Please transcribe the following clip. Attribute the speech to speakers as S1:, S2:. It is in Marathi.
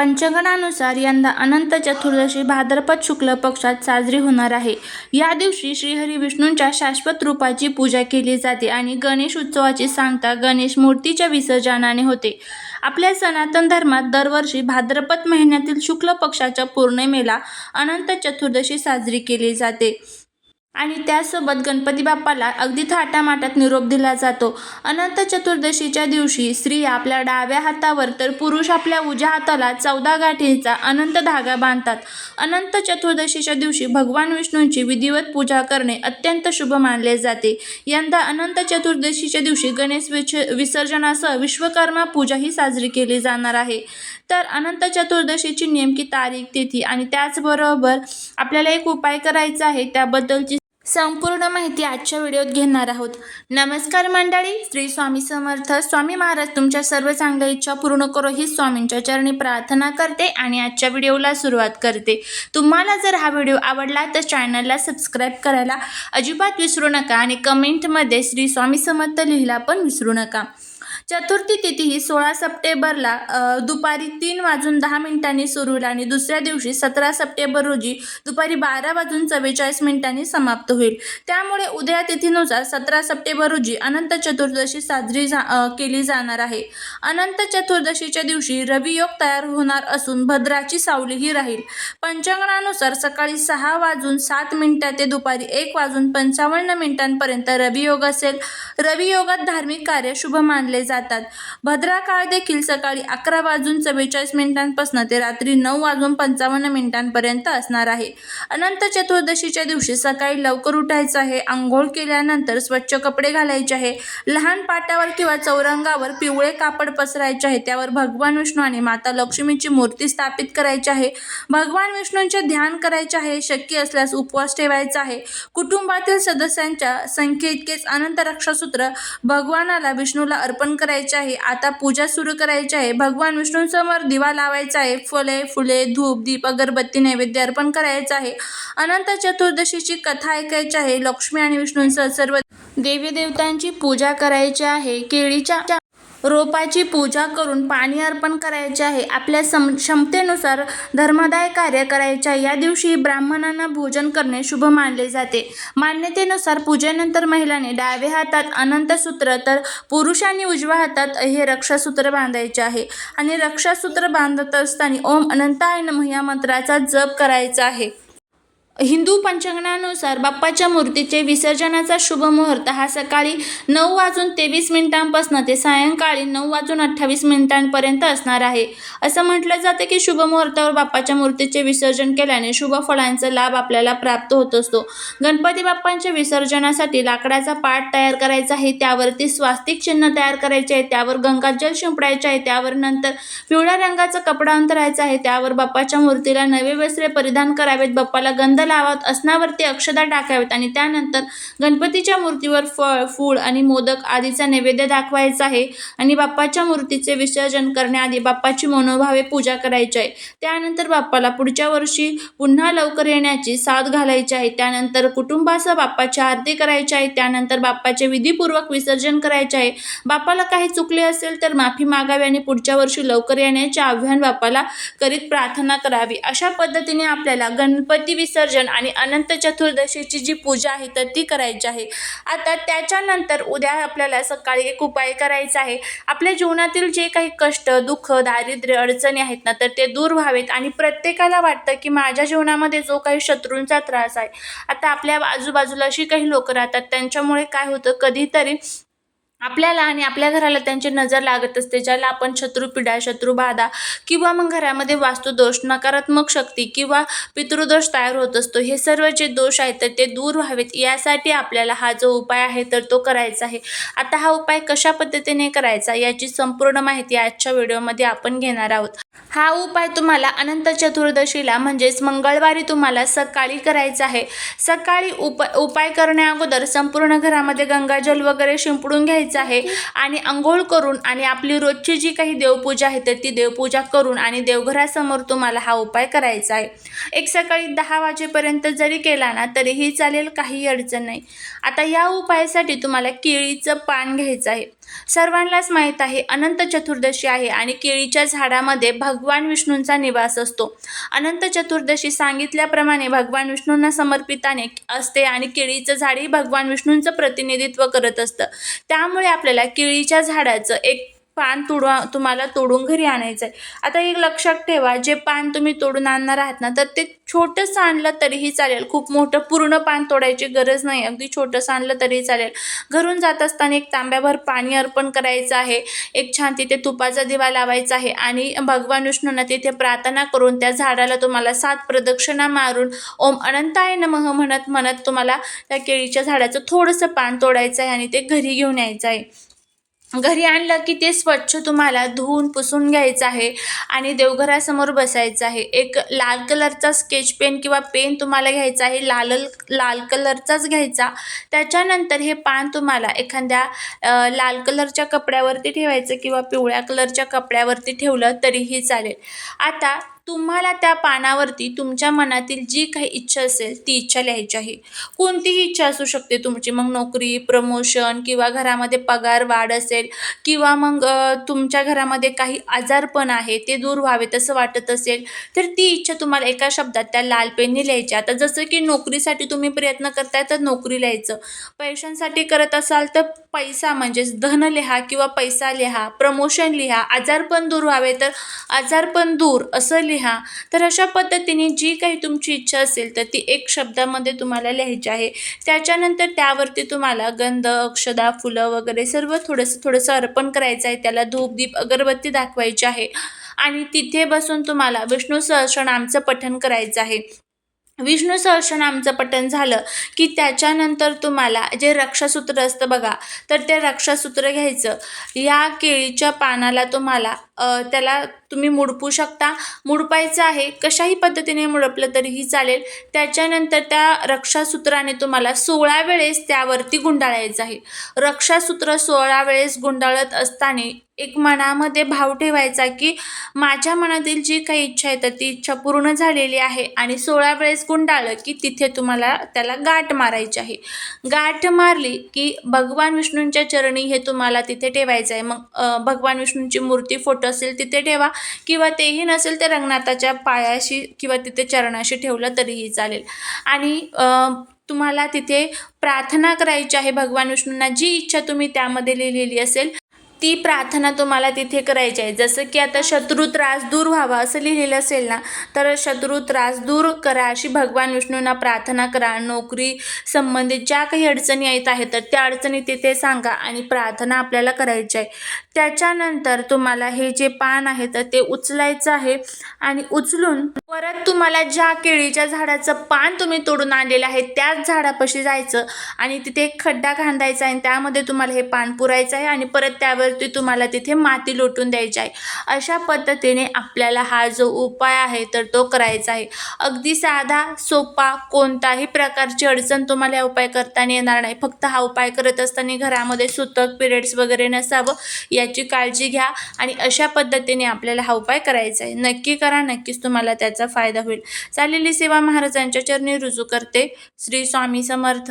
S1: पंचगणानुसार यंदा अनंत चतुर्दशी भाद्रपद शुक्ल पक्षात साजरी होणार आहे. या दिवशी श्रीहरी विष्णूंच्या शाश्वत रूपाची पूजा केली जाते आणि गणेश उत्सवाची सांगता गणेश मूर्तीच्या विसर्जनाने होते. आपल्या सनातन धर्मात दरवर्षी भाद्रपद महिन्यातील शुक्ल पक्षाच्या पौर्णिमेला अनंत चतुर्दशी साजरी केली जाते. आणि त्यासोबत गणपती बाप्पाला अगदी थाटामाटात निरोप दिला जातो. अनंत चतुर्दशीच्या दिवशी स्त्रिया आपल्या डाव्या हातावर तर पुरुष आपल्या उजव्या हाताला चौदा गाठींचा अनंत धागा बांधतात. अनंत चतुर्दशीच्या दिवशी भगवान विष्णूंची विधिवत पूजा करणे अत्यंत शुभ मानले जाते. यंदा अनंत चतुर्दशीच्या दिवशी गणेश विच विसर्जनासह विश्वकर्मा पूजा ही साजरी केली जाणार आहे. तर अनंत चतुर्दशीची नेमकी तारीख तिथी आणि त्याचबरोबर आपल्याला एक उपाय करायचा आहे त्याबद्दलची संपूर्ण माहिती आजच्या व्हिडिओत घेणार आहोत. नमस्कार मंडळी श्री स्वामी समर्थ. स्वामी महाराज तुमच्या सर्व चांगल्या इच्छा पूर्ण करो ही स्वामींच्या चरणी प्रार्थना करते आणि आजच्या व्हिडिओला सुरुवात करते. तुम्हाला जर हा व्हिडिओ आवडला तर चॅनलला सबस्क्राईब करायला अजिबात विसरू नका आणि कमेंटमध्ये श्री स्वामी समर्थ लिहिला पण विसरू नका. चतुर्थी तिथी ही सोळा सप्टेंबरला दुपारी तीन वाजून दहा मिनिटांनी सुरू होईल आणि दुसऱ्या दिवशी सतरा सप्टेंबर रोजी दुपारी बारा वाजून चव्वेचाळीस मिनिटांनी समाप्त होईल. त्यामुळे उद्या तिथीनुसार सतरा सप्टेंबर रोजी अनंत चतुर्दशी साजरी जा केली जाणार आहे. अनंत चतुर्दशीच्या दिवशी रवियोग तयार होणार असून भद्राची सावलीही राहील. पंचांगणानुसार सकाळी सहा वाजून सात मिनिटात ते दुपारी एक वाजून पंचावन्न मिनिटांपर्यंत रवियोग असेल. रवियोगात धार्मिक कार्य शुभ मानले जातात. भद्रा काळ देखील सकाळी अकरा वाजून चव्वेचाळीस मिनिटांपासून ते रात्री नऊ वाजून पंचावन्न मिनिटांपर्यंत असणार आहे. अनंत चतुर्दशीच्या दिवशी सकाळी लवकर उठायचं आहे. आंघोळ केल्यानंतर स्वच्छ कपडे घालायचे आहे. लहान पाटावर किंवा चौरंगावर पिवळे कापड पसरायचे आहे. त्यावर भगवान विष्णू आणि माता लक्ष्मीची मूर्ती स्थापित करायची आहे. भगवान विष्णूंचे ध्यान करायचे आहे. शक्य असल्यास उपवास ठेवायचा आहे. कुटुंबातील सदस्यांच्या संख्येइतकेच अनंत रक्षासूत्र भगवानाला विष्णूला अर्पण करायचे आहे. आता पूजा सुरू करायची आहे. भगवान विष्णूंसमोर दिवा लावायचा आहे. फळे फुले धूप दीप अगरबत्ती नैवेद्य अर्पण करायचं आहे. अनंत चतुर्दशीची कथा ऐकायची आहे. लक्ष्मी आणि विष्णूंसह सर्व देवी देवतांची पूजा करायची आहे. केळीच्या रोपाची पूजा करून पाणी अर्पण करायचे आहे. आपल्या सम क्षमतेनुसार धर्मदाय कार्य करायचे आहे या दिवशी ब्राह्मणांना भोजन करणे शुभ मानले जाते. मान्यतेनुसार पूजेनंतर महिलांनी डावे हातात अनंतसूत्र तर पुरुषांनी उजव्या हातात हे रक्षासूत्र बांधायचे आहे. आणि रक्षासूत्र बांधत असताना ओम अनंताय नमः या मंत्राचा जप करायचा आहे. हिंदू पंचांगणानुसार बाप्पाच्या मूर्तीचे विसर्जनाचा शुभ मुहूर्त हा सकाळी नऊ वाजून तेवीस मिनिटांपासून ते सायंकाळी नऊ वाजून अठ्ठावीस मिनिटांपर्यंत असणार आहे. असं म्हटलं जातं की शुभ मुहूर्तावर बाप्पाच्या मूर्तीचे विसर्जन केल्याने शुभ फळांचा लाभ आपल्याला प्राप्त होत असतो. गणपती बाप्पांच्या विसर्जनासाठी लाकडाचा पाट तयार करायचा आहे त्यावरती स्वास्तिक चिन्ह तयार करायचे आहे त्यावर गंगाजल शिंपडायचे आहे त्यावर नंतर पिवळ्या रंगाचा कपडा अंतरायचा आहे त्यावर बाप्पाच्या मूर्तीला नवे वस्त्रे परिधान करावेत बाप्पाला गंध लावात आसनावरती अक्षदा टाकावेत आणि त्यानंतर गणपतीच्या मूर्तीवर फळ फूळ आणि मोदक आदीचा नैवेद्य दाखवायचा आहे आणि बाप्पाच्या मूर्तीचे विसर्जन करण्याआधी बाप्पाची मनोभावे पूजा करायची आहे. त्यानंतर बाप्पाला पुढच्या वर्षी पुन्हा लवकर येण्याची साथ घालायची आहे. त्यानंतर कुटुंबासह बाप्पाची आरती करायची आहे. त्यानंतर बाप्पाचे विधीपूर्वक विसर्जन करायचे आहे. बाप्पाला काही चुकले असेल तर माफी मागावी आणि पुढच्या वर्षी लवकर येण्याचे आव्हान बाप्पाला करीत प्रार्थना करावी. अशा पद्धतीने आपल्याला गणपती विसर्जन आणि अनंत चतुर्दशीची जी पूजा आहे तर ती करायची आहे. आता त्याच्यानंतर उद्या आपल्याला सकाळी एक उपाय करायचा आहे. आपल्या जीवनातील जे काही कष्ट दुःख दारिद्र्य अडचणी आहेत ना तर ते दूर व्हावेत आणि प्रत्येकाला वाटतं की माझ्या जीवनामध्ये जो काही शत्रूंचा त्रास आहे आता आपल्या आजूबाजूला अशी काही लोक राहतात त्यांच्यामुळे काय होतं कधीतरी आपल्याला आणि आपल्या घराला त्यांची नजर लागत असते ज्याला आपण शत्रुपिडा शत्रुबाधा किंवा मग घरामध्ये वास्तुदोष नकारात्मक शक्ती किंवा पितृदोष तयार होत असतो. हे सर्व जे दोष आहेत तर ते दूर व्हावेत. यासाठी आपल्याला हा जो उपाय आहे तर तो करायचा आहे. आता हा उपाय कशा पद्धतीने करायचा याची संपूर्ण माहिती आजच्या व्हिडिओमध्ये आपण घेणार आहोत. हा उपाय तुम्हाला अनंत चतुर्दशीला म्हणजेच मंगळवारी तुम्हाला सकाळी करायचा आहे. सकाळी उप उपाय करण्या अगोदर संपूर्ण घरामध्ये गंगाजल वगैरे शिंपडून घ्यायचं आहे आणि आंघोळ करून आणि आपली रोजची जी काही देवपूजा आहे तर ती देवपूजा करून आणि देवघरासमोर तुम्हाला हा उपाय करायचा आहे. एक सकाळी दहा वाजेपर्यंत जरी केला ना तरीही चालेल काही अडचण नाही. आता या उपायासाठी तुम्हाला केळीचं पान घ्यायचं आहे. सर्वांनाच माहीत आहे अनंत चतुर्दशी आहे आणि केळीच्या झाडामध्ये भगवान विष्णूंचा निवास असतो. अनंत चतुर्दशी सांगितल्याप्रमाणे भगवान विष्णूंना समर्पिताने असते आणि केळीचं झाडही भगवान विष्णूंचं प्रतिनिधित्व करत असतं. त्यामुळे आपल्याला केळीच्या झाडाचं एक पान तुडवा तुम्हाला तोडून घरी आणायचं आहे आता एक लक्षात ठेवा जे पान तुम्ही तोडून आणणार आहात ना तर ते छोटंसं आणलं तरीही चालेल. खूप मोठं पूर्ण पान तोडायची गरज नाही अगदी छोटंसं आणलं तरीही चालेल. घरून जात असताना एक तांब्याभर पाणी अर्पण करायचं आहे एक छान तिथे तुपाचा दिवा लावायचा आहे आणि भगवान विष्णूंना तिथे प्रार्थना करून त्या झाडाला तुम्हाला सात प्रदक्षिणा मारून ओम अनंताय नमः म्हणत म्हणत तुम्हाला त्या केळीच्या झाडाचं थोडंसं पान तोडायचं आहे आणि ते घरी घेऊन यायचं आहे. घरी आणलं की ते स्वच्छ तुम्हाला धुवून पुसून घ्यायचं आहे आणि देवघरासमोर बसायचं आहे. एक लाल कलरचा स्केच पेन किंवा पेन तुम्हाला घ्यायचा आहे. लाल लाल कलरचाच घ्यायचा. त्याच्यानंतर हे पान तुम्हाला एखाद्या लाल कलरच्या कपड्यावरती ठेवायचं किंवा पिवळ्या कलरच्या कपड्यावरती ठेवलं तरीही चालेल. आता तुम्हाला त्या पानावरती तुमच्या मनातील जी काही इच्छा असेल ती इच्छा लिहायची आहे. कोणतीही इच्छा असू शकते तुमची. मग नोकरी प्रमोशन किंवा घरामध्ये पगार वाढ असेल किंवा मग तुमच्या घरामध्ये काही आजारपण आहे ते दूर व्हावे तसं वाटत असेल तर ती इच्छा तुम्हाला एका शब्दात त्या लाल पेनने लिहायची. आता जसं की नोकरीसाठी तुम्ही प्रयत्न करताय तर नोकरी लिहायचं. पैशांसाठी करत असाल तर पैसा म्हणजेच धन लिहा किंवा पैसा लिहा प्रमोशन लिहा. आजारपण दूर व्हावे तर आजारपण दूर असं लिहा. तर अशा पद्धतीने जी काही तुमची इच्छा असेल तर ती एक शब्दामध्ये तुम्हाला लिहायची आहे. त्याच्यानंतर त्यावरती तुम्हाला गंध अक्षदा फुलं वगैरे सर्व थोडंसं थोडंसं अर्पण करायचं आहे. त्याला धूप दीप अगरबत्ती दाखवायची आहे. आणि तिथे बसून तुम्हाला विष्णू सहस्रनामचं पठण करायचं आहे. विष्णू सहस्रनामचं पठण झालं की त्याच्यानंतर तुम्हाला जे रक्षासूत्र असतं बघा तर ते रक्षासूत्र घ्यायचं. या केळीच्या पानाला तुम्हाला त्याला तुम्ही मुडपू शकता. मुडपायचं आहे कशाही पद्धतीने मुडपलं तरीही चालेल. त्याच्यानंतर त्या रक्षासूत्राने तुम्हाला सोळा वेळेस त्यावरती गुंडाळायचं आहे. रक्षासूत्र सोळा वेळेस गुंडाळत असताना एक मनामध्ये भाव ठेवायचा की माझ्या मनातील जी काही इच्छा आहे तर ती इच्छा पूर्ण झालेली आहे. आणि सोळा वेळेस गुंडाळलं की तिथे तुम्हाला त्याला गाठ मारायची आहे. गाठ मारली की भगवान विष्णूंच्या चरणी हे तुम्हाला तिथे ठेवायचं आहे. मग भगवान विष्णूंची मूर्ती फोटो असेल तिथे ठेवा. किंवा तेही नसेल तर रंगनाथाच्या पायाशी किंवा तिथे चरणाशी ठेवलं तरीही चालेल. आणि तुम्हाला तिथे प्रार्थना करायची आहे. भगवान विष्णूंना जी इच्छा तुम्ही त्यामध्ये लिहिलेली असेल ती प्रार्थना तुम्हाला तिथे करायची आहे. जसं की आता शत्रू त्रास दूर व्हावा असं लिहिलेलं असेल ना तर शत्रू त्रास दूर करा अशी भगवान विष्णूंना प्रार्थना करा. नोकरी संबंधित ज्या काही अडचणी येत आहेत तर त्या अडचणी तिथे सांगा आणि प्रार्थना आपल्याला करायची आहे. त्याच्यानंतर तुम्हाला हे जे पान आहे तर ते उचलायचं आहे आणि उचलून परत तुम्हाला ज्या केळीच्या झाडाचं पान तुम्ही तोडून आणलेलं आहे त्याच झाडापाशी जायचं आणि तिथे एक खड्डा खांदायचा आहे आणि त्यामध्ये तुम्हाला हे पान पुरायचं आहे आणि परत त्यावरती तुम्हाला तिथे माती लोटून द्यायची आहे. अशा पद्धतीने आपल्याला हा जो उपाय आहे तर तो करायचा आहे. अगदी साधा सोपा कोणताही प्रकारची अडचण तुम्हाला हा उपाय करताना येणार नाही. फक्त हा उपाय करत असताना घरामध्ये सुतक पिरियड्स वगैरे नसावं याची काळजी घ्या आणि अशा पद्धतीने आपल्याला हा उपाय करायचा आहे. नक्की करा नक्कीच तुम्हाला त्याचा फायदा होईल. चालेली सेवा महाराजांच्या चरणी रुजू करते. श्री स्वामी समर्थ.